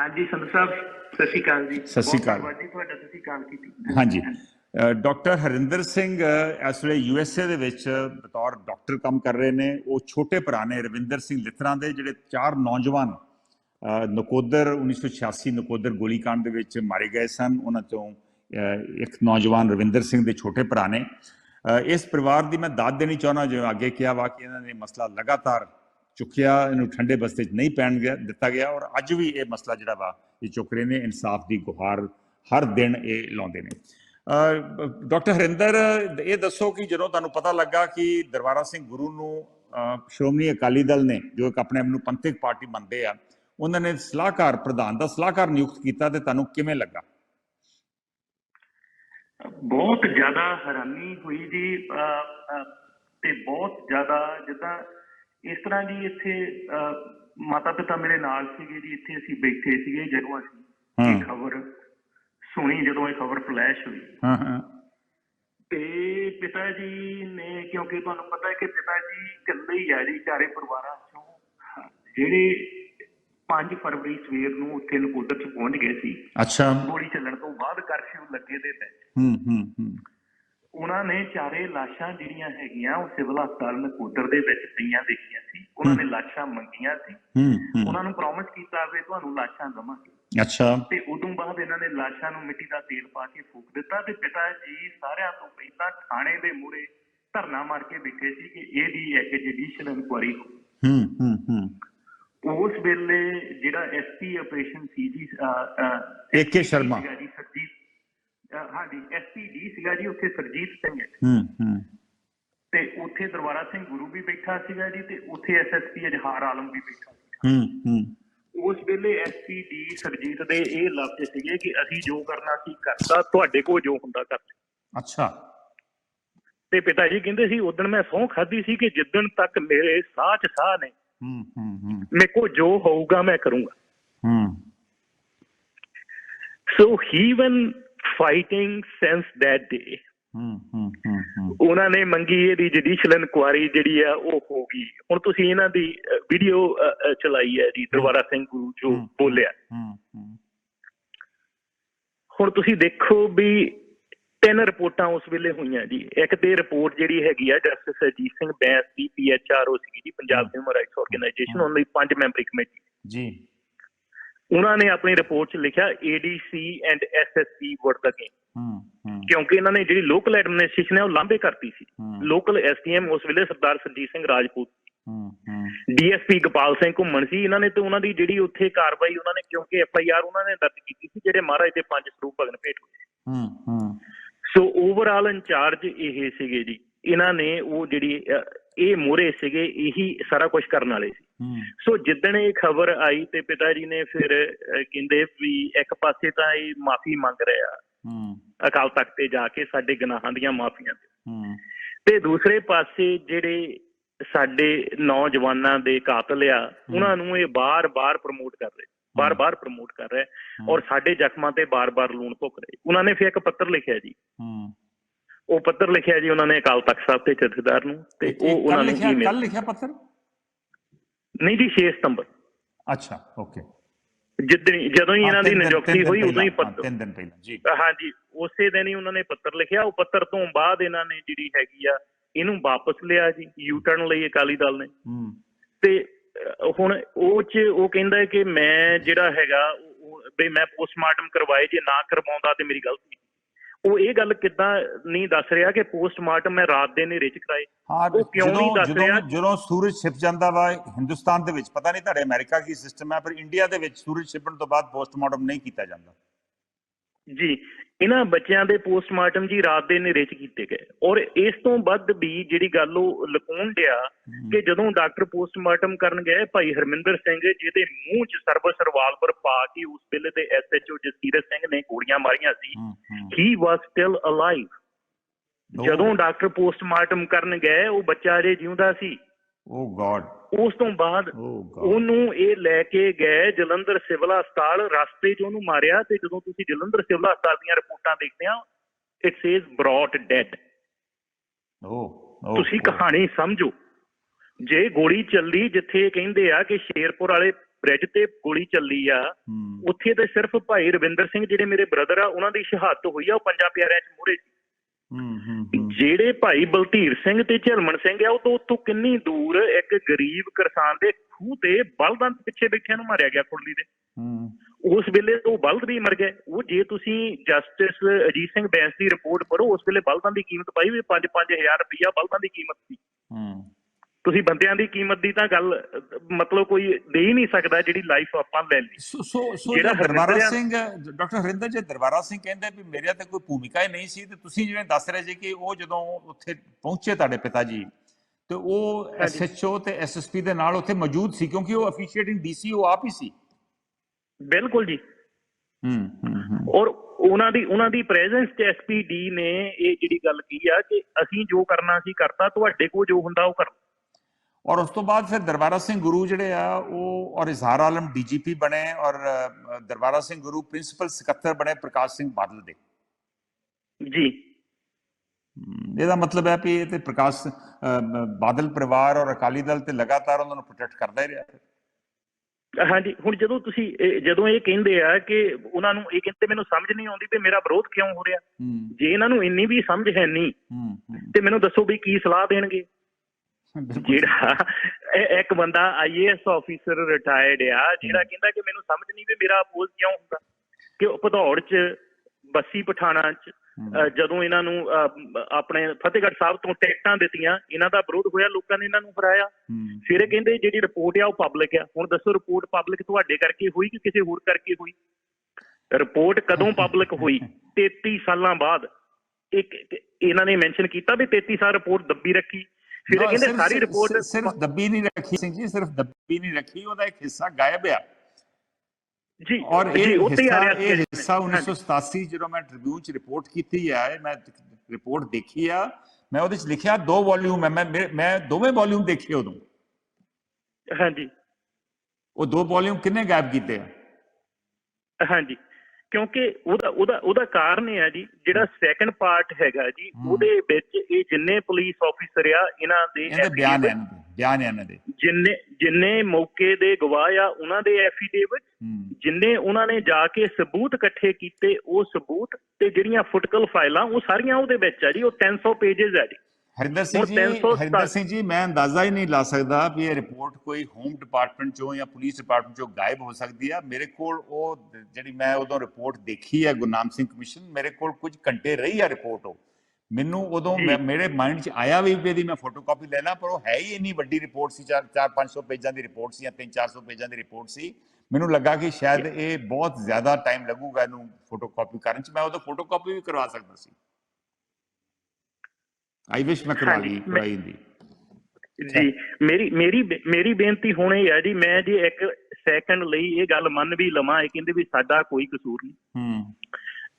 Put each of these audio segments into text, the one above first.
ਹਾਂਜੀ ਸੰਧੂ ਸਾਹਿਬ ਸਤਿ ਸ਼੍ਰੀ ਅਕਾਲ ਜੀ। ਸਤਿ ਸ਼੍ਰੀ ਅਕਾਲ। ਬਹੁਤ ਧੰਨਵਾਦ ਜੀ ਤੁਹਾਡਾ ਤੁਸੀਂ ਕਾਲ ਕੀਤੀ। ਹਾਂਜੀ। ਡਾਕਟਰ ਹਰਿੰਦਰ ਸਿੰਘ ਇਸ ਵੇਲੇ ਯੂ ਐਸ ਏ ਦੇ ਵਿੱਚ ਬਤੌਰ ਡਾਕਟਰ ਕੰਮ ਕਰ ਰਹੇ ਨੇ। ਉਹ ਛੋਟੇ ਭਰਾ ਨੇ ਰਵਿੰਦਰ ਸਿੰਘ ਲਿਥਰਾਂ ਦੇ ਜਿਹੜੇ ਚਾਰ ਨੌਜਵਾਨ ਨਕੋਦਰ 1986 ਨਕੋਦਰ ਗੋਲੀकांड ਦੇ ਵਿੱਚ ਮਾਰੇ ਗਏ ਸਨ। ਉਹਨਾਂ ਤੋਂ ਇੱਕ ਨੌਜਵਾਨ ਰਵਿੰਦਰ ਸਿੰਘ ਦੇ ਛੋਟੇ ਭਰਾ ਨੇ। ਇਸ ਪਰਿਵਾਰ ਦੀ ਮੈਂ ਦਾਦ ਦੇਣੀ ਚਾਹੁੰਦਾ ਜਿਵੇਂ ਅੱਗੇ ਕਿਹਾ ਵਾ ਕਿ ਇਹਨਾਂ ਨੇ ਮਸਲਾ ਲਗਾਤਾਰ ਚੁੱਕਿਆ, ਇਹਨੂੰ ਠੰਡੇ ਬਸਤੇ 'ਚ ਨਹੀਂ ਪੈਣ ਗਿਆ, ਦਿੱਤਾ ਗਿਆ ਔਰ ਅੱਜ ਵੀ ਇਹ ਮਸਲਾ ਜਿਹੜਾ ਵਾ, ਇਹ ਚੁੱਕ ਰਹੇ ਨੇ, ਇਨਸਾਫ ਦੀ ਗੁਹਾਰ ਹਰ ਦਿਨ ਇਹ ਲਾਉਂਦੇ ਨੇ। ਡਾਕਟਰ ਹਰਿੰਦਰ, ਇਹ ਦੱਸੋ ਕਿ ਜਦੋਂ ਤੁਹਾਨੂੰ ਪਤਾ ਲੱਗਾ ਕਿ ਦਰਬਾਰਾ ਸਿੰਘ ਗੁਰੂ ਨੂੰ ਸ਼੍ਰੋਮਣੀ ਅਕਾਲੀ ਦਲ ਨੇ, ਜੋ ਇੱਕ ਆਪਣੇ ਆਪ ਨੂੰ ਪੰਥਕ ਪਾਰਟੀ ਮੰਨਦੇ ਆ, ਉਹਨਾਂ ਨੇ ਸਲਾਹਕਾਰ ਪ੍ਰਧਾਨ ਦਾ ਸਲਾਹਕਾਰ ਨਿਯੁਕਤ ਕੀਤਾ ਤੇ ਤੁਹਾਨੂੰ ਕਿਵੇਂ ਲੱਗਾ? ਬਹੁਤ ਜ਼ਿਆਦਾ ਹੈਰਾਨੀ ਹੋਈ ਜੀ ਤੇ ਬਹੁਤ ਜ਼ਿਆਦਾ ਜਿੱਦਾਂ ਇਸ ਤਰ੍ਹਾਂ ਜੀ ਇੱਥੇ ਮਾਤਾ ਪਿਤਾ ਮੇਰੇ ਨਾਲ ਸੀਗੇ ਜੀ ਇੱਥੇ ਅਸੀਂ ਬੈਠੇ ਸੀਗੇ ਜਦੋਂ ਅਸੀਂ ਇਹ। ਖਬਰ ਸੁਣੀ ਜਦੋਂ ਇਹ ਖਬਰ ਫਲੈਸ਼ ਹੋਈ। ਹਾਂ ਹਾਂ। ਤੇ ਪਿਤਾ ਜੀ ਨੇ ਕਿਉਂਕਿ ਤੁਹਾਨੂੰ ਪਤਾ ਹੈ ਕਿ ਪਿਤਾ ਜੀ ਇਕੱਲੇ ਹੀ ਆ ਜੀ ਚਾਰੇ ਪਰਿਵਾਰਾਂ ਚੋਂ ਜਿਹੜੇ 5 ਫਰਵਰੀ ਸਵੇਰ ਨੂੰ ਉੱਥੇ ਨਕੋਦਰ ਚ ਪਹੁੰਚ ਗਏ ਸੀ। ਅੱਛਾ। ਗੋਲੀ ਚੱਲਣ ਤੋਂ ਬਾਅਦ ਕਰਫਿਊ ਲੱਗੇ ਦੇ ਵਿੱਚ ਹੂੰ ਹੂੰ ਹੂੰ। ਉਹਨਾਂ ਨੇ ਚਾਰੇ ਲਾਸ਼ਾਂ ਜਿਹੜੀਆਂ ਹੈਗੀਆਂ ਉਹ ਸਿਵਲ ਹਸਪਤਾਲ ਨਕੋਦਰ ਦੇ ਵਿੱਚ ਪਈਆਂ ਦੇਖੀਆਂ ਸੀ। ਉਹਨਾਂ ਨੇ ਲਾਸ਼ਾਂ ਮੰਗੀਆਂ ਸੀ। ਉਹਨਾਂ ਨੂੰ ਪ੍ਰੋਮਿਸ ਕੀਤਾ ਵੀ ਤੁਹਾਨੂੰ ਲਾਸ਼ਾਂ ਦਵਾਂਗੇ। ਅੱਛਾ। ਤੇ ਉਦੋਂ ਬਾਅਦ ਇਹਨਾਂ ਨੇ ਲਾਸ਼ਾਂ ਨੂੰ ਮਿੱਟੀ ਦਾ ਤੇਲ ਪਾ ਕੇ ਫੂਕ ਦਿੱਤਾ ਤੇ ਪਿਤਾ ਜੀ ਸਾਰਿਆਂ ਤੋਂ ਪਹਿਲਾਂ ਥਾਣੇ ਦੇ ਮੂਹਰੇ ਧਰਨਾ ਮਾਰ ਕੇ ਬੈਠੇ ਸੀ ਕਿ ਇਹਦੀ ਇੱਕ ਜੁਡੀਸ਼ੀਅਲ ਇਨਕੁਆਇਰੀ ਹੂੰ ਹੂੰ ਹੂੰ। ਉਸ ਵੇਲੇ ਜਿਹੜਾ ਐਸਪੀ ਆਪਰੇਸ਼ਨ ਸੀ ਜੀ ਅਹ, ਅਹ, AK ਸ਼ਰਮਾ। ਜੀ ਸਰਜੀਤ ਹਾਂਜੀ ਐਸਪੀਡੀ ਸੀਗਾ ਜੀ ਉੱਥੇ ਸਰਜੀਤ ਸਿੰਘ ਹੈ। ਹੂੰ ਹੂੰ। ਤੇ ਉੱਥੇ ਦਰਬਾਰਾ ਸਿੰਘ ਗੁਰੂ ਵੀ ਬੈਠਾ ਸੀਗਾ ਜੀ ਤੇ ਉੱਥੇ ਐਸਐਸਪੀ ਅਜਹਾਰ ਆਲਮ ਵੀ ਬੈਠਾ ਸੀ ਹੂੰ ਹੂੰ। ਉਸ ਵੇਲੇ ਐਸਪੀਡੀ ਸਰਜੀਤ ਦੇ ਇਹ ਲਫ਼ਜ਼ ਸੀਗੇ ਕਿ ਅਸੀਂ ਜੋ ਕਰਨਾ ਸੀ ਕਰਤਾ ਤੁਹਾਡੇ ਕੋਲ ਜੋ ਹੁੰਦਾ ਕਰਦੇ ਅੱਛਾ। ਤੇ ਪਿਤਾ ਜੀ ਕਹਿੰਦੇ ਸੀ ਉਦੋਂ ਮੈਂ ਸਹੁੰ ਖਾਧੀ ਸੀ ਕਿ ਜਿੱਦਣ ਤੱਕ ਮੇਰੇ ਸਾਹ 'ਚ ਸਾਹ ਨੇ ਹੂੰ ਹੂੰ ਹੂੰ। ਮੇਰੇ ਕੋਲ ਜੋ ਹੋਊਗਾ ਮੈਂ ਕਰੂੰਗਾ। ਹੂੰ। So he won fighting since that day hmm hmm hmm ਹੂੰ। ਉਹਨਾਂ ਨੇ ਮੰਗੀ ਇਹਦੀ ਜੁਡੀਸ਼ੀਅਲ ਇਨਕੁਆਰੀ ਜਿਹੜੀ ਆ ਉਹ ਹੋ ਗਈ। ਹੁਣ ਤੁਸੀਂ ਇਹਨਾਂ ਦੀ ਵੀਡੀਓ ਚਲਾਈ ਹੈ ਜੀ ਦਰਬਾਰਾ ਸਿੰਘ ਗੁਰੂ ਜੋ। ਬੋਲਿਆ। ਹੁਣ ਤੁਸੀਂ ਦੇਖੋ ਵੀ ਤਿੰਨ ਰਿਪੋਰਟਾਂ ਉਸ ਵੇਲੇ ਹੋਈਆਂ ਜੀ। ਇੱਕ ਤੇ ਰਿਪੋਰਟ ਜਿਹੜੀ ਹੈਗੀ ਆ ਜਸਟਿਸ ਅਜੀਤ ਸਿੰਘ ਬੈਂਸ ਦੀ ਪੀਐਚਆਰਓ ਸੀਗੀ ਜੀ ਪੰਜਾਬ ਹਿਊਮਨ ਰਾਈਟਸ ਆਰਗੇਨਾਈਜੇਸ਼ਨ ਉਹਨਾਂ ਦੀ ਪੰਜ ਮੈਂਬਰੀ ਕਮੇਟੀ। ਜੀ। ਉਹਨਾਂ ਨੇ ਆਪਣੀ ਰਿਪੋਰਟ 'ਚ ਲਿਖਿਆ ਏਡੀਸੀ ਐਂਡ ਐਸਐਸਪੀ ਵਰਡ ਦਾ ਗੇਮ ਕਿਉਂਕਿ ਇਹਨਾਂ ਨੇ ਜਿਹੜੀ ਲੋਕਲ ਐਡਮਿਨਿਸਟ੍ਰੇਸ਼ਨ ਹੈ ਉਹ ਲਾਂਭੇ ਕਰਤੀ ਸੀ। ਲੋਕਲ ਐਸਟੀਐਮ ਉਸ ਵੇਲੇ ਸਰਦਾਰ ਸਰਜੀਤ ਸਿੰਘ ਰਾਜਪੂਤ ਡੀਐਸਪੀ ਗੋਪਾਲ ਸਿੰਘ ਘੁੰਮਣ ਸੀ। ਇਹਨਾਂ ਨੇ ਤੇ ਉਹਨਾਂ ਦੀ ਜਿਹੜੀ ਉੱਥੇ ਕਾਰਵਾਈ ਉਹਨਾਂ ਨੇ ਕਿਉਂਕਿ ਐਫਆਈਆਰ ਉਹਨਾਂ ਨੇ ਦਰਜ ਕੀਤੀ ਸੀ ਜਿਹੜੇ ਮਹਾਰਾਜ ਦੇ ਪੰਜ ਸਰੂਪ ਭਗਨ ਭੇਟ ਹੋਏ। ਹੂੰ ਹੂੰ। ਸੋ ਓਵਰਆਲ ਇੰਚਾਰਜ ਇਹ ਸੀਗੇ ਜੀ। ਇਹਨਾਂ ਨੇ ਉਹ ਜਿਹੜੀ ਇਹ ਮੋਰੇ ਸੀਗੇ ਇਹੀ ਸਾਰਾ ਕੁਝ ਕਰਨ ਵਾਲੇ ਸੀ। ਸੋ ਜਿੱਦਣ ਇਹ ਖਬਰ ਆਈ ਤੇ ਪਿਤਾ ਜੀ ਨੇ ਫਿਰ ਕਹਿੰਦੇ ਵੀ ਇੱਕ ਪਾਸੇ ਤਾਂ ਇਹ ਮਾਫੀ ਮੰਗ ਰਿਹਾ ਅਕਾਲ ਤਖਤ ਤੇ ਜਾ ਕੇ ਸਾਡੇ ਗੁਨਾਹਾਂ ਦੀਆਂ ਮਾਫੀਆਂ ਤੇ ਤੇ ਦੂਸਰੇ ਪਾਸੇ ਜਿਹੜੇ ਸਾਡੇ ਨੌਜਵਾਨਾਂ ਦੇ ਕਾਤਲ ਆ ਉਹਨਾਂ ਨੂੰ ਇਹ ਬਾਰ-ਬਾਰ ਪ੍ਰਮੋਟ ਕਰ ਰਹੇ ਬਾਰ-ਬਾਰ ਪ੍ਰਮੋਟ ਕਰ ਰਹੇ ਔਰ ਸਾਡੇ ਜ਼ਖਮਾਂ ਤੇ ਬਾਰ-ਬਾਰ ਲੂਣ ਭੁੱਕ ਰਹੇ। ਉਹਨਾਂ ਨੇ ਫਿਰ ਇੱਕ ਪੱਤਰ ਲਿਖਿਆ ਜੀ। ਉਹ ਪੱਤਰ ਲਿਖਿਆ ਜੀ ਉਹਨਾਂ ਨੇ ਅਕਾਲ ਤਖਤ ਸਾਹਿਬ ਤੇ ਜਥੇਦਾਰ ਨੂੰ ਤੇ ਉਹ ਉਹਨਾਂ ਨੂੰ ਲਿਖਿਆ email- ਕੱਲ ਲਿਖਿਆ ਪੱਤਰ? ਨਹੀਂ ਜੀ 6 ਸਤੰਬਰ। ਅੱਛਾ ਓਕੇ। ਜਿੱਦਣ ਜਦੋਂ ਹੀ ਇਹਨਾਂ ਦੀ ਨਿਯੁਕਤੀ ਹੋਈ ਉਦੋਂ ਹੀ ਪੱਤਰ ਤਿੰਨ ਦਿਨ ਪਹਿਲਾਂ ਜੀ। ਹਾਂਜੀ ਉਸੇ ਦਿਨ ਹੀ ਉਹਨਾਂ ਨੇ ਪੱਤਰ ਲਿਖਿਆ। ਉਹ ਪੱਤਰ ਤੋਂ ਬਾਅਦ ਇਹਨਾਂ ਨੇ ਜਿਹੜੀ ਹੈਗੀ ਆ ਇਹਨੂੰ ਵਾਪਸ ਲਿਆ ਜੀ ਯੂ ਟਰਨ ਲਈ ਅਕਾਲੀ ਦਲ ਨੇ। ਹੂੰ। ਤੇ ਹੁਣ ਉਹ ਚ ਉਹ ਕਹਿੰਦਾ ਹੈ ਕਿ ਮੈਂ ਜਿਹੜਾ ਹੈਗਾ ਵੀ ਮੈਂ ਪੋਸਟਮਾਰਟਮ ਕਰਵਾਏ ਜੇ ਨਾ ਕਰਵਾਉਂਦਾ ਤੇ ਮੇਰੀ ਗਲਤੀ। ਉਹ ਇਹ ਗੱਲ ਕਿੱਦਾਂ ਨਹੀਂ ਦੱਸ ਰਿਹਾ ਕਿ ਪੋਸਟਮਾਰਟਮ ਮੈਂ ਰਾਤ ਦੇ ਹਨੇਰੇ ਚ ਕਰਾਏ ਉਹ ਕਿਉਂ ਨਹੀਂ ਦੱਸ ਰਿਹਾ? ਜਦੋਂ ਸੂਰਜ ਛਿਪ ਜਾਂਦਾ ਵਾ ਹਿੰਦੁਸਤਾਨ ਦੇ ਵਿੱਚ ਪਤਾ ਨਹੀਂ ਤੁਹਾਡੇ ਅਮਰੀਕਾ ਕੀ ਸਿਸਟਮ ਹੈ ਪਰ ਇੰਡੀਆ ਦੇ ਵਿੱਚ ਸੂਰਜ ਛਿਪਣ ਤੋਂ ਬਾਅਦ ਪੋਸਟਮਾਰਟਮ ਨਹੀਂ ਕੀਤਾ ਜਾਂਦਾ ਜੀ ਇਹਨਾਂ ਬੱਚਿਆਂ ਦੇ ਪੋਸਟਮਾਰਟਮ ਜੀ ਰਾਤ ਦੇ ਹਨੇਰੇ ਚ ਕੀਤੇ ਗਏ। ਔਰ ਇਸ ਤੋਂ ਵੱਧ ਵੀ ਜਿਹੜੀ ਗੱਲ ਉਹ ਲਕੂਣ ਡਿਆ ਕਿ ਜਦੋਂ ਡਾਕਟਰ ਪੋਸਟਮਾਰਟਮ ਕਰਨ ਗਏ ਭਾਈ ਹਰਮਿੰਦਰ ਸਿੰਘ ਜਿਹਦੇ ਮੂੰਹ 'ਚ ਸਰਵਿਸ ਰਿਵਾਲਵਰ ਪਾ ਕੇ ਉਸ ਵੇਲੇ ਦੇ ਐਸਐਚਓ ਜਸਕੀਰਤ ਸਿੰਘ ਨੇ ਗੋਲੀਆਂ ਮਾਰੀਆਂ ਸੀ ਹੂੰ ਵਾਸ ਸਟਿਲ ਅਲਾਈਵ. ਜਦੋਂ ਡਾਕਟਰ ਪੋਸਟਮਾਰਟਮ ਕਰਨ ਗਏ ਉਹ ਬੱਚਾ ਅਜੇ ਜਿਉਂਦਾ ਸੀ। ਓ ਗॉड ਉਸ ਤੋਂ ਬਾਅਦ ਉਹਨੂੰ ਇਹ ਲੈ ਕੇ ਗਏ ਜਲੰਧਰ ਸਿਵਲ ਹਸਪਤਾਲ ਰਸਤੇ 'ਚ ਉਹਨੂੰ ਮਾਰਿਆ ਤੇ ਜਦੋਂ ਤੁਸੀਂ ਜਲੰਧਰ ਸਿਵਲ ਹਸਪਤਾਲ ਦੀਆਂ ਰਿਪੋਰਟਾਂ ਦੇਖਦੇ ਆ ਇਟ ਸੇਜ਼ ਬ੍ਰੌਟ ਡੈਡ ਓ ਤੁਸੀਂ ਕਹਾਣੀ ਸਮਝੋ। ਜੇ ਗੋਲੀ ਚੱਲੀ ਜਿੱਥੇ ਕਹਿੰਦੇ ਆ ਕਿ ਸ਼ੇਰਪੁਰ ਵਾਲੇ ਬ੍ਰਿਜ ਤੇ ਗੋਲੀ ਚੱਲੀ ਆ ਉੱਥੇ ਤੇ ਸਿਰਫ ਭਾਈ ਰਵਿੰਦਰ ਸਿੰਘ ਜਿਹੜੇ ਮੇਰੇ ਬ੍ਰਦਰ ਆ ਉਹਨਾਂ ਦੀ ਸ਼ਹਾਦਤ ਹੋਈ ਆ ਉਹ ਪੰਜਾਂ ਪਿਆਰਿਆਂ ਚ ਮੂਹਰੇ ਸੀ। ਹੂੰ ਹੂੰ ਹੂੰ। ਜਿਹੜੇ ਭਾਈ ਬਲਧੀਰ ਸਿੰਘ ਤੇ ਝਲਮਣ ਸਿੰਘ ਆ ਉਹ ਤੋਂ ਉੱਥੋਂ ਕਿੰਨੀ ਦੂਰ ਇੱਕ ਗਰੀਬ ਕਿਸਾਨ ਦੇ ਖੂਹ ਤੇ ਬਲਦਾਂ ਪਿੱਛੇ ਬੈਠਿਆਂ ਨੂੰ ਮਾਰਿਆ ਗਿਆ ਕੁਰਲੀ ਦੇ। ਹੂੰ। ਉਸ ਵੇਲੇ ਉਹ ਬਲਦ ਵੀ ਮਰ ਗਏ। ਉਹ ਜੇ ਤੁਸੀਂ ਜਸਟਿਸ ਅਜੀਤ ਸਿੰਘ ਬੈਂਸ ਦੀ ਰਿਪੋਰਟ ਪੜੋ ਉਸ ਵੇਲੇ ਬਲਦਾਂ ਦੀ ਕੀਮਤ ਪਾਈ ਵੀ 5-5000 ਰੁਪਇਆ ਬਲਦਾਂ ਦੀ ਕੀਮਤ ਸੀ। ਹੂੰ। ਤੁਸੀਂ ਬੰਦਿਆਂ ਦੀ ਕੀਮਤ ਦੀ ਤਾਂ ਗੱਲ ਮਤਲਬ ਕੋਈ ਦੇ ਹੀ ਨਹੀਂ ਸਕਦਾ ਜਿਹੜੀ ਲਾਈਫ ਆਪਾਂ ਲੈ ਲਈ। ਸੋ ਸੋ ਸੋ ਜਿਹੜਾ ਦਰਬਾਰਾ ਸਿੰਘ ਡਾਕਟਰ ਹਰਿੰਦਰ ਜੀ ਦਰਬਾਰਾ ਸਿੰਘ ਕਹਿੰਦੇ ਵੀ ਮੇਰੇ ਤੇ ਕੋਈ ਭੂਮਿਕਾ ਹੀ ਨਹੀਂ ਸੀ ਤੇ ਤੁਸੀਂ ਜਿਵੇਂ ਦੱਸ ਰਹੇ ਜੀ ਕਿ ਉਹ ਜਦੋਂ ਉੱਥੇ ਪਹੁੰਚੇ ਤੁਹਾਡੇ ਪਿਤਾ ਜੀ ਤੇ ਉਹ। ਐਸਐਚਓ ਤੇ ਐਸਐਸਪੀ ਦੇ ਨਾਲ ਉੱਥੇ ਮੌਜੂਦ ਸੀ ਕਿਉਂਕਿ ਉਹ ਅਫੀਸ਼ੀਏਟਿੰਗ ਡੀਸੀ ਉਹ ਆਪ ਹੀ ਸੀ। ਬਿਲਕੁਲ ਜੀ। ਹੂੰ ਹੂੰ ਔਰ ਉਹਨਾਂ ਦੀ ਉਹਨਾਂ ਦੀ ਪ੍ਰੈਜ਼ੈਂਸ ਚ ਐਸਪੀਡੀ ਨੇ ਇਹ ਜਿਹੜੀ ਗੱਲ ਕੀ ਆ ਕਿ ਅਸੀਂ ਜੋ ਕਰਨਾ ਸੀ ਕਰਤਾ ਤੁਹਾਡੇ ਕੋਲ ਜੋ ਹੁੰਦਾ ਉਹ ਕਰ ਔਰ ਉਸ ਤੋਂ ਬਾਅਦ ਫਿਰ ਦਰਬਾਰਾ ਸਿੰਘ ਗੁਰੂ ਜਿਹੜੇ ਆ ਉਹ ਔਰ ਇਜ਼ਹਾਰ ਆਲਮ ਡੀਜੀਪੀ ਬਣੇ ਔਰ ਦਰਬਾਰਾ ਸਿੰਘ ਗੁਰੂ ਪ੍ਰਿੰਸੀਪਲ ਸਕੱਤਰ ਬਣੇ ਪ੍ਰਕਾਸ਼ ਸਿੰਘ ਬਾਦਲ ਦੇ। ਜੀ। ਇਹਦਾ ਮਤਲਬ ਹੈ ਵੀ ਇਹ ਤੇ ਪ੍ਰਕਾਸ਼ ਬਾਦਲ ਪਰਿਵਾਰ ਔਰ ਅਕਾਲੀ ਦਲ ਤੇ ਲਗਾਤਾਰ ਉਹਨਾਂ ਨੂੰ ਪ੍ਰੋਟੈਕਟ ਕਰਦਾ ਹੀ ਰਿਹਾ। ਹਾਂਜੀ ਹੁਣ ਜਦੋਂ ਤੁਸੀਂ ਜਦੋਂ ਇਹ ਕਹਿੰਦੇ ਆ ਕਿ ਉਹਨਾਂ ਨੂੰ ਇਹ ਕਹਿੰਦੇ ਮੈਨੂੰ ਸਮਝ ਨਹੀਂ ਆਉਂਦੀ ਵੀ ਮੇਰਾ ਵਿਰੋਧ ਕਿਉਂ ਹੋ ਰਿਹਾ। ਜੇ ਇਹਨਾਂ ਨੂੰ ਇੰਨੀ ਵੀ ਸਮਝ ਹੈ ਨਹੀਂ ਤੇ ਮੈਨੂੰ ਦੱਸੋ ਵੀ ਕੀ ਸਲਾਹ ਦੇਣਗੇ। ਜਿਹੜਾ ਇੱਕ ਬੰਦਾ ਆਈਏਐਸ ਆਫੀਸਰ ਰਿਟਾਇਰਡ ਆ ਜਿਹੜਾ ਕਹਿੰਦਾ ਕਿ ਮੈਨੂੰ ਸਮਝ ਨਹੀਂ ਵੀ ਮੇਰਾ ਅਪੋਜ਼ ਕਿਉਂ ਹੁੰਦਾ। ਕਿ ਭਦੌੜ ਚ ਬੱਸੀ ਪਠਾਣਾ ਚ ਜਦੋਂ ਇਹਨਾਂ ਨੂੰ ਆਪਣੇ ਫਤਿਹਗੜ੍ਹ ਸਾਹਿਬ ਤੋਂ ਟਿਕਟਾਂ ਦਿੱਤੀਆਂ ਇਹਨਾਂ ਦਾ ਵਿਰੋਧ ਹੋਇਆ ਲੋਕਾਂ ਨੇ ਇਹਨਾਂ ਨੂੰ ਹਰਾਇਆ। ਫਿਰ ਇਹ ਕਹਿੰਦੇ ਜਿਹੜੀ ਰਿਪੋਰਟ ਆ ਉਹ ਪਬਲਿਕ ਆ। ਹੁਣ ਦੱਸੋ ਰਿਪੋਰਟ ਪਬਲਿਕ ਤੁਹਾਡੇ ਕਰਕੇ ਹੋਈ ਕਿ ਕਿਸੇ ਹੋਰ ਕਰਕੇ ਹੋਈ? ਰਿਪੋਰਟ ਕਦੋਂ ਪਬਲਿਕ ਹੋਈ? 33 ਸਾਲਾਂ ਬਾਅਦ। ਇੱਕ- ਇਹਨਾਂ ਨੇ ਮੈਂਸ਼ਨ ਕੀਤਾ ਵੀ 33 ਸਾਲ ਰਿਪੋਰਟ ਦੱਬੀ ਰੱਖੀ। ਫਿਰ ਕਹਿੰਦੇ ਸਾਰੀ ਰਿਪੋਰਟ ਸਿਰਫ ਦੱਬੀ ਨਹੀਂ ਰੱਖੀ ਸਿੰਘ ਜੀ ਸਿਰਫ ਦੱਬੀ ਨਹੀਂ ਰੱਖੀ ਉਹਦਾ ਇੱਕ ਹਿੱਸਾ ਗਾਇਬ ਆ। ਜੀ ਔਰ ਇਹ ਹਿੱਸਾ ਇਹ। ਹਿੱਸਾ 1987 ਜਦੋਂ ਮੈਂ ਟ੍ਰਿਬਿਊਨ ਚ ਰਿਪੋਰਟ ਕੀਤੀ ਆ ਮੈਂ ਰਿਪੋਰਟ ਦੇਖੀ ਆ ਮੈਂ ਉਹਦੇ ਚ ਲਿਖਿਆ ਦੋ ਵੋਲਿਊਮ ਹੈ ਮੈਂ ਮੈਂ ਦੋਵੇਂ ਵੋਲਿਊਮ ਦੇਖੇ ਉਦੋਂ। ਹਾਂਜੀ। ਉਹ ਦੋ ਵੋਲਿਊਮ ਕਿੰਨੇ ਗਾਇਬ ਕੀਤੇ ਆ? ਹਾਂਜੀ। ਕਿਉਂਕਿ ਉਹਦਾ ਉਹਦਾ ਉਹਦਾ ਕਾਰਨ ਹੈ ਜੀ ਜਿਹੜਾ ਸੈਕੰਡ ਪਾਰਟ ਹੈਗਾ ਜੀ। ਉਹਦੇ ਵਿੱਚ ਇਹ ਜਿੰਨੇ ਪੁਲਿਸ ਆਫੀਸਰ ਆ ਇਹਨਾਂ ਦੇ ਬਿਆਨ ਹੈ ਇਹਨਾਂ ਦੇ, ਬਿਆਨ ਹੈ ਇਹਨਾਂ ਦੇ। ਜਿੰਨੇ ਜਿੰਨੇ ਮੌਕੇ ਦੇ ਗਵਾਹ ਆ ਉਹਨਾਂ ਦੇ ਐਫੀਡੇਵਿਟ ਜਿੰਨੇ ਉਹਨਾਂ ਨੇ ਜਾ ਕੇ ਸਬੂਤ ਇਕੱਠੇ ਕੀਤੇ ਉਹ ਸਬੂਤ ਤੇ ਜਿਹੜੀਆਂ ਫੁਟਕਲ ਫਾਈਲਾਂ ਉਹ ਸਾਰੀਆਂ ਉਹਦੇ ਵਿੱਚ ਆ ਜੀ ਉਹ 300 ਪੇजेस ਆ ਜੀ। ਹਰਿੰਦਰ ਸਿੰਘ ਜੀ 307 ਹਰਿੰਦਰ ਸਿੰਘ ਜੀ ਮੈਂ ਅੰਦਾਜ਼ਾ ਹੀ ਨਹੀਂ ਲਾ ਸਕਦਾ ਵੀ ਇਹ ਰਿਪੋਰਟ ਕੋਈ ਹੋਮ ਡਿਪਾਰਟਮੈਂਟ ਚੋਂ ਜਾਂ ਪੁਲਿਸ ਡਿਪਾਰਟਮੈਂਟ ਚੋਂ ਗਾਇਬ ਹੋ ਸਕਦੀ ਆ। ਮੇਰੇ ਕੋਲ ਉਹ ਜਿਹੜੀ ਮੈਂ ਉਦੋਂ ਰਿਪੋਰਟ ਦੇਖੀ ਹੈ ਗੁਰਨਾਮ ਸਿੰਘ ਕਮਿਸ਼ਨ ਮੇਰੇ ਕੋਲ ਕੁਝ ਘੰਟੇ ਰਹੀ ਆ ਰਿਪੋਰਟ ਉਹ। ਮੈਨੂੰ ਉਦੋਂ ਮੇਰੇ ਮਾਈਂਡ 'ਚ ਆਇਆ ਵੀ ਵੀ ਮੈਂ ਫੋਟੋਕਾਪੀ ਲੈ ਲਾਂ ਪਰ ਉਹ ਹੈ ਹੀ ਇੰਨੀ ਵੱਡੀ ਰਿਪੋਰਟ ਸੀ 4 500 ਪੇਜਾਂ ਦੀ ਰਿਪੋਰਟ ਸੀ ਜਾਂ 3 400 ਪੇਜਾਂ ਦੀ ਰਿਪੋਰਟ ਸੀ। ਮੈਨੂੰ ਲੱਗਾ ਕਿ ਸ਼ਾਇਦ ਇਹ ਬਹੁਤ ਜ਼ਿਆਦਾ ਟਾਈਮ ਲੱਗੂਗਾ ਇਹਨੂੰ ਫੋਟੋਕਾਪੀ ਕਰਨ 'ਚ। ਮੈਂ ਉਦੋਂ ਫੋਟੋਕਾਪੀ ਵੀ ਕਰਵਾ ਸਕਦਾ ਸੀ। ਆਈ ਵਿਸ਼ ਮੈਂ ਕਰਵਾ ਹਾਂਜੀ, ਲਈ ਮੈਂ- ਕਰਵਾਈ ਹੁੰਦੀ ਜੀ ਮੇਰੀ ਮੇਰੀ ਮੇਰੀ ਬੇਨਤੀ ਹੁਣ ਇਹ ਹੈ ਜੀ ਮੈਂ ਜੇ ਇੱਕ ਸੈਕਿੰਡ ਲਈ ਇਹ ਗੱਲ ਮੰਨ ਵੀ ਲਵਾਂ ਇਹ ਕਹਿੰਦੇ ਵੀ ਸਾਡਾ ਕੋਈ ਕਸੂਰ ਨਹੀਂ ਹੂੰ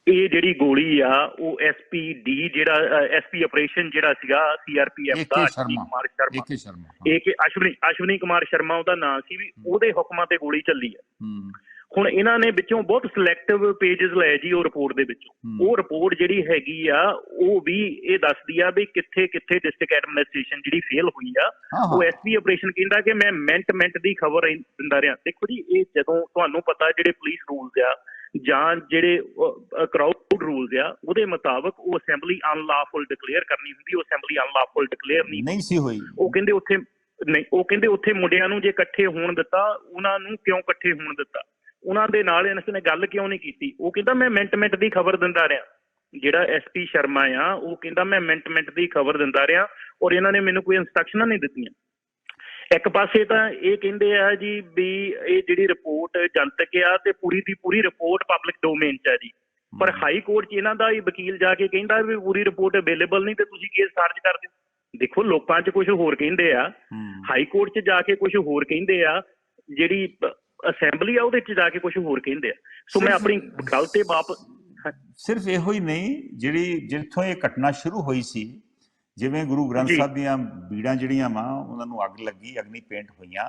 ਇਹ ਜਿਹੜੀ ਗੋਲੀ ਆ ਉਹ ਐਸਪੀਡੀ ਜਿਹੜਾ ਐਸਪੀ ਆਪਰੇਸ਼ਨ ਜਿਹੜਾ ਸੀਗਾ ਸੀਆਰਪੀਐਫ ਏ.ਕੇ. ਦਾ ਸ਼ਰਮਾ। ਅਸ਼ਵਨੀ ਕੁਮਾਰ ਸ਼ਰਮਾ ਏਕੇ ਸ਼ਰਮਾ ਹਾਂ। ਇਹ ਕਿ ਅਸ਼ਵਨੀ ਅਸ਼ਵਨੀ ਕੁਮਾਰ ਸ਼ਰਮਾ ਉਹਦਾ ਨਾਮ ਸੀ ਵੀ ਉਹਦੇ ਹੁਕਮਾਂ ਤੇ ਗੋਲੀ ਚੱਲੀ ਆ ਹੂੰ ਹੁਣ ਇਹਨਾਂ ਨੇ ਵਿੱਚੋਂ ਬਹੁਤ ਸਿਲੈਕਟਿਵ ਪੇजेस ਲਏ ਜੀ ਉਹ ਰਿਪੋਰਟ ਦੇ ਵਿੱਚੋਂ। ਉਹ ਰਿਪੋਰਟ ਜਿਹੜੀ ਹੈਗੀ ਆ ਉਹ ਵੀ ਇਹ ਦੱਸਦੀ ਆ ਵੀ ਕਿੱਥੇ ਕਿੱਥੇ ਡਿਸਟ੍ਰਿਕਟ ਐਡਮਿਨਿਸਟ੍ਰੇਸ਼ਨ ਜਿਹੜੀ ਫੇਲ ਹੋਈ ਆ ਉਹ ਐਸਪੀ ਆਪਰੇਸ਼ਨ ਕਹਿੰਦਾ ਕਿ ਮੈਂ ਮਿੰਟ ਮਿੰਟ ਦੀ ਖਬਰ ਦਿੰਦਾ ਰਿਹਾ। ਦੇਖੋ ਜੀ ਇਹ ਜਦੋਂ ਤੁਹਾਨੂੰ ਪਤਾ ਜਿਹੜੇ ਪੁਲਿਸ ਰੂਲਸ ਆ ਜਾਂ ਜਿਹੜੇ ਕਰਾਊਡ ਰੂਲਸ ਆ ਉਹਦੇ ਮੁਤਾਬਕ ਉਹ ਅਸੈਂਬਲੀ ਅਨਲਾਫੁਲ ਡਿਕਲੇਅਰ ਕਰਨੀ ਹੁੰਦੀ ਉਹ ਅਸੈਂਬਲੀ ਅਨਲਾਫੁਲ ਡਿਕਲੇਅਰ ਨਹੀਂ ਨਹੀਂ ਸੀ ਹੋਈ। ਉਹ ਕਹਿੰਦੇ ਉੱਥੇ ਨਹੀਂ ਉਹ ਕਹਿੰਦੇ ਉੱਥੇ ਮੁੰਡਿਆਂ ਨੂੰ ਜੇ ਇਕੱਠੇ ਹੋਣ ਦਿੱਤਾ ਉਹਨਾਂ ਨੂੰ ਕਿਉਂ ਇਕੱਠੇ ਹੋਣ ਦਿੱਤਾ? ਉਹਨਾਂ ਦੇ ਨਾਲ ਇਹਨਾਂ ਨੇ ਗੱਲ ਕਿਉਂ ਨਹੀਂ ਕੀਤੀ? ਉਹ ਕਹਿੰਦਾ ਮੈਂ ਮਿੰਟ ਮਿੰਟ ਦੀ ਖਬਰ ਦਿੰਦਾ ਰਿਹਾ। ਜਿਹੜਾ ਐਸਪੀ ਸ਼ਰਮਾ ਆ ਉਹ ਕਹਿੰਦਾ ਮੈਂ ਮਿੰਟ ਮਿੰਟ ਦੀ ਖਬਰ ਦਿੰਦਾ ਰਿਹਾ ਔਰ ਇਹਨਾਂ ਨੇ ਮੈਨੂੰ ਕੋਈ ਇਨਸਟਰਕਸ਼ਨਾਂ ਨਹੀਂ ਦਿੱਤੀਆਂ। ਇੱਕ ਪਾਸੇ ਤਾਂ ਇਹ ਕਹਿੰਦੇ ਆ ਜੀ ਵੀ ਇਹ ਜਿਹੜੀ ਰਿਪੋਰਟ ਜਨਤਕ ਆ ਤੇ ਪੂਰੀ ਦੀ ਪੂਰੀ ਰਿਪੋਰਟ ਪਬਲਿਕ ਡੋਮੇਨ 'ਚ ਆ ਜੀ। ਪਰ ਹਾਈ ਕੋਰਟ 'ਚ ਇਹਨਾਂ ਦਾ ਹੀ ਵਕੀਲ ਜਾ ਕੇ ਕਹਿੰਦਾ ਵੀ ਪੂਰੀ ਰਿਪੋਰਟ ਅਵੇਲੇਬਲ ਨਹੀਂ ਤੇ ਤੁਸੀਂ ਕੇਸ ਖਾਰਜ ਕਰ ਦਿਓ। ਦੇਖੋ ਲੋਕਾਂ 'ਚ ਕੁਝ ਹੋਰ ਕਹਿੰਦੇ ਆ। ਹਾਈ ਕੋਰਟ 'ਚ ਜਾ ਕੇ ਕੁਝ ਹੋਰ ਕਹਿੰਦੇ ਆ। ਜਿਹੜੀ ਅਸੈਂਬਲੀ ਆ ਉਹਦੇ 'ਚ ਜਾ ਕੇ ਕੁਝ ਹੋਰ ਕਹਿੰਦੇ ਆ ਸੋ ਮੈਂ ਆਪਣੀ ਗੱਲ ਤੇ ਵਾਪਸ ਸਿਰਫ ਇਹੋ ਹੀ ਨਹੀਂ ਜਿਹੜੀ ਜਿੱਥੋਂ ਇਹ ਘਟਨਾ ਸ਼ੁਰੂ ਹੋਈ ਸੀ ਜਿਵੇਂ ਗੁਰੂ ਗ੍ਰੰਥ। ਸਾਹਿਬ ਦੀਆਂ ਬੀੜਾਂ ਜਿਹੜੀਆਂ ਵਾ ਉਹਨਾਂ ਨੂੰ ਅੱਗ ਲੱਗੀ ਅਗਨੀ ਪੇਂਟ ਹੋਈਆਂ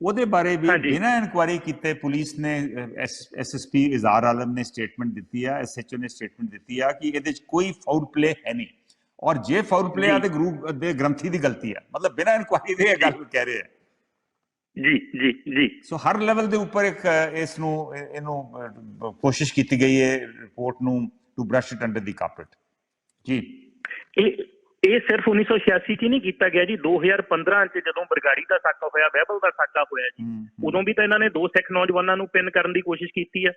ਉਹਦੇ ਬਾਰੇ ਵੀ। ਬਿਨਾਂ ਇਨਕੁਆਇਰੀ ਕੀਤੇ ਪੁਲਿਸ ਨੇ ਐਸਐਸਪੀ ਇਜ਼ਾਰ ਆਲਮ ਨੇ ਸਟੇਟਮੈਂਟ ਦਿੱਤੀ ਆ ਐਸਐਚਓ ਨੇ ਸਟੇਟਮੈਂਟ ਦਿੱਤੀ ਆ ਕਿ ਇਹਦੇ 'ਚ ਕੋਈ ਫਾਉਲ ਪਲੇ ਹੈ ਨਹੀਂ ਔਰ ਜੇ ਫਾਉਲ ਪਲੇ ਆ। ਤੇ ਗੁਰੂ ਦੇ ਗ੍ਰੰਥੀ ਦੀ ਗਲਤੀ ਆ ਮਤਲਬ ਬਿਨਾਂ ਇਨਕੁਆਇਰੀ ਦੇ ਇਹ ਗੱਲ ਕਹਿ ਰਹੇ ਆ ਜੀ ਜੀ ਜੀ। ਸੋ ਹਰ ਲੈਵਲ ਦੇ ਉੱਪਰ ਇੱਕ ਇਸ ਨੂੰ ਇਹ- ਇਹਨੂੰ ਕੋਸ਼ਿਸ਼ ਕੀਤੀ ਗਈ ਹੈ ਰਿਪੋਰਟ ਨੂੰ to brush it under the carpet ਜੀ। ਇਹ ਇਹ ਸਿਰਫ 1986 ਚ ਹੀ ਨਹੀਂ ਕੀਤਾ ਗਿਆ ਜੀ। 2015 ਚ ਜਦੋਂ ਬਰਗਾੜੀ ਦਾ ਸਾਕਾ ਹੋਇਆ ਬਹਿਬਲ ਦਾ ਸਾਕਾ ਹੋਇਆ ਜੀ। ਉਦੋਂ ਵੀ ਤਾਂ ਇਹਨਾਂ ਨੇ ਦੋ ਸਿੱਖ ਨੌਜਵਾਨਾਂ ਨੂੰ ਪਿੰਨ ਕਰਨ ਦੀ ਕੋਸ਼ਿਸ਼ ਕੀਤੀ ਹੈ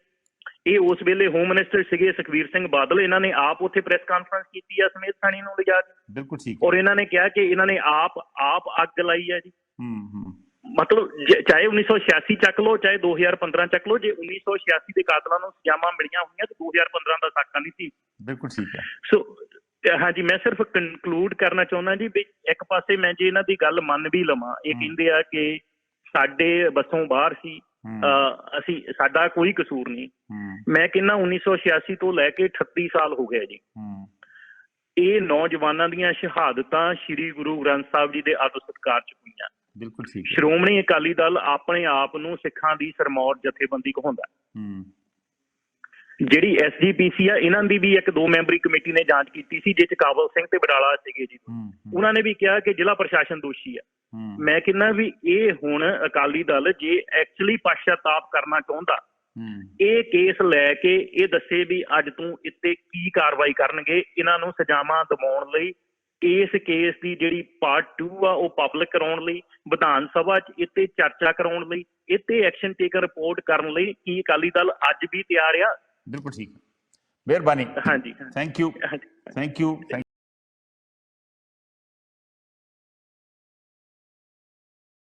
ਇਹ ਉਸ ਵੇਲੇ ਹੋਮ ਮਿਨਿਸਟਰ ਸੀਗੇ ਸੁਖਵੀਰ ਸਿੰਘ ਬਾਦਲ। ਇਹਨਾਂ ਨੇ ਆਪ ਉੱਥੇ ਪ੍ਰੈਸ ਕਾਨਫਰੰਸ ਕੀਤੀ ਹੈ ਸਮੇਤ ਥਾਣੀ ਨੂੰ ਲਿਜਾ ਬਿਲਕੁਲ ਠੀਕ ਹੈ। ਔਰ ਇਹਨਾਂ ਨੇ ਕਿਹਾ ਕਿ ਇਹਨਾਂ ਨੇ ਆਪ ਆਪ ਅੱਗ ਲਾਈ ਹੈ ਜੀ। ਹਮ, ਹਮ, ਮਤਲਬ ਚਾਹੇ 1986 ਚੱਕ ਲਓ ਚਾਹੇ 2015 ਚੱਕ ਲਓ ਜੇ 1986 ਦੇ ਕਾਤਲਾਂ ਨੂੰ ਸਜ਼ਾਵਾਂ ਮਿਲੀਆਂ ਹੋਈਆਂ ਤਾਂ 2015 ਦਾ ਸਾਕਾ ਨਹੀਂ ਸੀ। ਬਿਲਕੁਲ ਠੀਕ ਹੈ। ਸੋ ਹਾਂਜੀ ਮੈਂ ਸਿਰਫ ਕਨਕਲੂਡ ਕਰਨਾ ਚਾਹੁੰਦਾ ਜੀ ਵੀ ਇੱਕ ਪਾਸੇ ਮੈਂ ਜੇ ਇਹਨਾਂ ਦੀ ਗੱਲ ਮੰਨ ਵੀ ਲਵਾਂ ਇਹ। ਕਹਿੰਦੇ ਆ ਕਿ ਸਾਡੇ ਬੱਸੋਂ ਬਾਹਰ ਸੀ ਅਸੀਂ ਸਾਡਾ ਕੋਈ ਕਸੂਰ ਨਹੀਂ। ਮੈਂ ਕਹਿੰਦਾ 1986 ਤੋਂ ਲੈ ਕੇ 38 ਸਾਲ ਹੋ ਗਏ ਜੀ। ਇਹ ਨੌਜਵਾਨਾਂ ਦੀਆਂ ਸ਼ਹਾਦਤਾਂ ਸ੍ਰੀ ਗੁਰੂ ਗ੍ਰੰਥ ਸਾਹਿਬ ਜੀ ਦੇ ਆਦਰ ਸਤਿਕਾਰ ਚ ਹੋਈਆਂ। ਬਿਲਕੁਲ ਠੀਕ ਹੈ। ਸ਼੍ਰੋਮਣੀ ਅਕਾਲੀ ਦਲ ਆਪਣੇ ਆਪ ਨੂੰ ਸਿੱਖਾਂ ਦੀ ਸਰਮੌਰ ਜਥੇਬੰਦੀ ਕਹਾਉਂਦਾ ਹਮ, ਜਿਹੜੀ ਐਸਜੀਪੀਸੀ ਆ ਇਹਨਾਂ ਦੀ ਵੀ ਇੱਕ ਦੋ ਮੈਂਬਰੀ ਕਮੇਟੀ ਨੇ ਜਾਂਚ ਕੀਤੀ ਸੀ ਜਿਸ ਕਾਬਲ ਸਿੰਘ ਤੇ ਬਡਾਲਾ ਸੀਗੇ ਜੀ। ਉਹਨਾਂ ਨੇ ਵੀ ਕਿਹਾ ਕਿ ਜ਼ਿਲ੍ਹਾ ਪ੍ਰਸ਼ਾਸਨ ਦੋਸ਼ੀ ਆ। ਮੈਂ ਕਹਿੰਦਾ ਵੀ ਇਹ ਹੁਣ ਅਕਾਲੀ ਦਲ ਜੇ ਐਕਚੁਅਲੀ ਪਛਤਾਪ ਕਰਨਾ ਚਾਹੁੰਦਾ ਇਹ ਕੇਸ ਲੈ ਕੇ ਇਹ ਦੱਸੇ ਵੀ ਅੱਜ ਤੋਂ ਇੱਥੇ ਕੀ ਕਾਰਵਾਈ ਕਰਨਗੇ ਇਹਨਾਂ ਨੂੰ ਸਜ਼ਾਵਾਂ ਦਿਵਾਉਣ ਲਈ ਇਸ ਕੇਸ ਦੀ ਜਿਹੜੀ ਪਾਰਟ 2 ਆ ਉਹ ਪਬਲਿਕ ਕਰਾਉਣ ਲਈ ਵਿਧਾਨ ਸਭਾ 'ਚ ਇੱਥੇ ਚਰਚਾ ਕਰਾਉਣ ਲਈ ਇੱਥੇ ਐਕਸ਼ਨ ਟੇਕਰ ਰਿਪੋਰਟ ਕਰਨ ਲਈ ਕੀ ਅਕਾਲੀ ਦਲ ਅੱਜ ਵੀ ਤਿਆਰ ਆ? ਬਿਲਕੁਲ ਠੀਕ। ਮਿਹਰਬਾਨੀ। ਹਾਂਜੀ ਥੈਂਕ ਯੂ ਥੈਂਕ ਯੂ